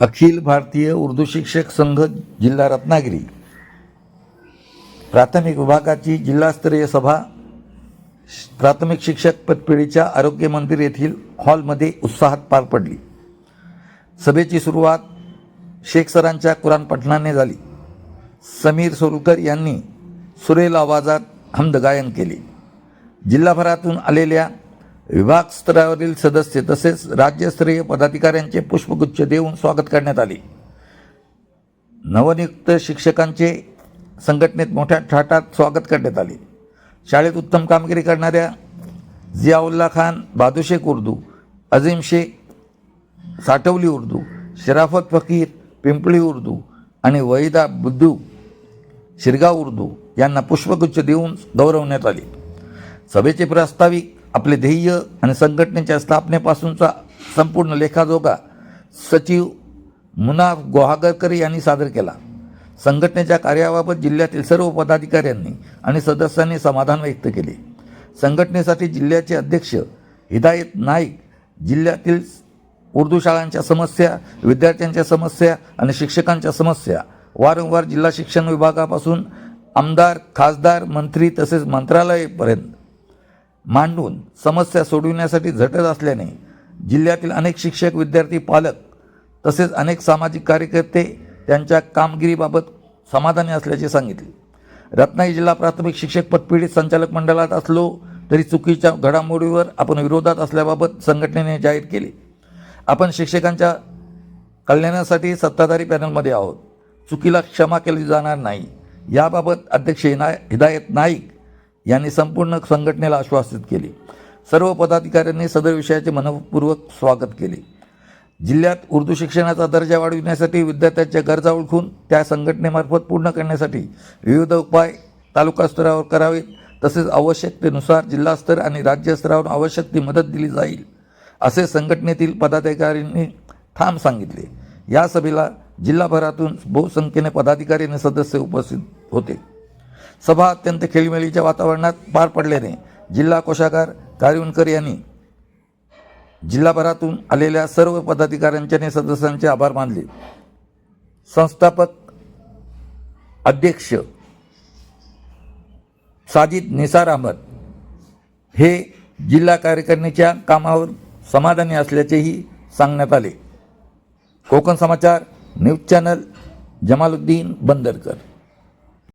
अखिल भारतीय उर्दू शिक्षक संघ जिल्हा रत्नागिरी. प्राथमिक विभागाची जिल्हास्तरीय सभा श- प्राथमिक शिक्षक पतपेढीच्या आरोग्य मंदिर येथील हॉलमध्ये उत्साहात पार पडली. सभेची सुरुवात शेख सरांच्या कुराण पठणाने झाली. समीर सोलकर यांनी सुरेल आवाजात हमद गायन केले. जिल्हाभरातून आलेल्या विभाग स्तरावरील सदस्य तसेच राज्यस्तरीय पदाधिकाऱ्यांचे पुष्पगुच्छ देऊन स्वागत करण्यात आले. नवनियुक्त शिक्षकांचे संघटनेत मोठ्या थाटात स्वागत करण्यात आले. शाळेत उत्तम कामगिरी करणाऱ्या जियाउल्ला खान बादुशेख उर्दू अझीम शेख साठवली उर्दू शराफत फकीर पिंपळी उर्दू आणि वहिदा बुद्धू शिरगाव उर्दू यांना पुष्पगुच्छ देऊन गौरवण्यात आले. सभेचे प्रास्ताविक आपले ध्येय आणि संघटनेच्या स्थापनेपासूनचा संपूर्ण लेखाजोगा सचिव मुनाफ गोहागरकर यांनी सादर केला. संघटनेच्या कार्याबाबत जिल्ह्यातील सर्व पदाधिकाऱ्यांनी आणि सदस्यांनी समाधान व्यक्त केले. संघटनेसाठी जिल्ह्याचे अध्यक्ष हिदायत नाईक जिल्ह्यातील उर्दू शाळांच्या समस्या विद्यार्थ्यांच्या समस्या आणि शिक्षकांच्या समस्या वारंवार जिल्हा शिक्षण विभागापासून आमदार खासदार मंत्री तसेच मंत्रालयापर्यंत मांडून समस्या सोडविण्यासाठी झटत असल्याने जिल्ह्यातील अनेक शिक्षक विद्यार्थी पालक तसेच अनेक सामाजिक कार्यकर्ते त्यांच्या कामगिरीबाबत समाधानी असल्याचे सांगितले. रत्नागिरी जिल्हा प्राथमिक शिक्षक पतपीडित संचालक मंडळात असलो तरी चुकीच्या घडामोडीवर आपण विरोधात असल्याबाबत संघटनेने जाहीर केले. आपण शिक्षकांच्या कल्याणासाठी सत्ताधारी पॅनलमध्ये आहोत. चुकीला क्षमा केली जाणार नाही. याबाबत अध्यक्ष हिना हिदायत नाईक यांनी संपूर्ण संघटनेला आश्वासित केले. सर्व पदाधिकाऱ्यांनी सदर विषयाचे मनपूर्वक स्वागत केले. जिल्ह्यात उर्दू शिक्षणाचा दर्जा वाढविण्यासाठी विद्यार्थ्यांच्या गरजा ओळखून त्या संघटनेमार्फत पूर्ण करण्यासाठी विविध उपाय तालुका स्तरावर करावेत. तसेच आवश्यकतेनुसार जिल्हास्तर आणि राज्यस्तरावर आवश्यक ती मदत दिली जाईल असे संघटनेतील पदाधिकाऱ्यांनी ठाम सांगितले. या सभेला जिल्हाभरातून बहुसंख्येने पदाधिकारी आणि सदस्य उपस्थित होते. सभा अत्यंत खेळीमेळीच्या वातावरणात पार पडल्याने जिल्हा कोषागार कारविणकर यांनी जिल्हाभरातून आलेल्या सर्व पदाधिकाऱ्यांच्या आणि सदस्यांचे आभार मानले. संस्थापक अध्यक्ष साजिद निसार अहमद हे जिल्हा कार्यकारिणीच्या कामावर समाधानी असल्याचेही सांगण्यात आले. Konkan Samachar news channel Jamaluddin Bandarkar.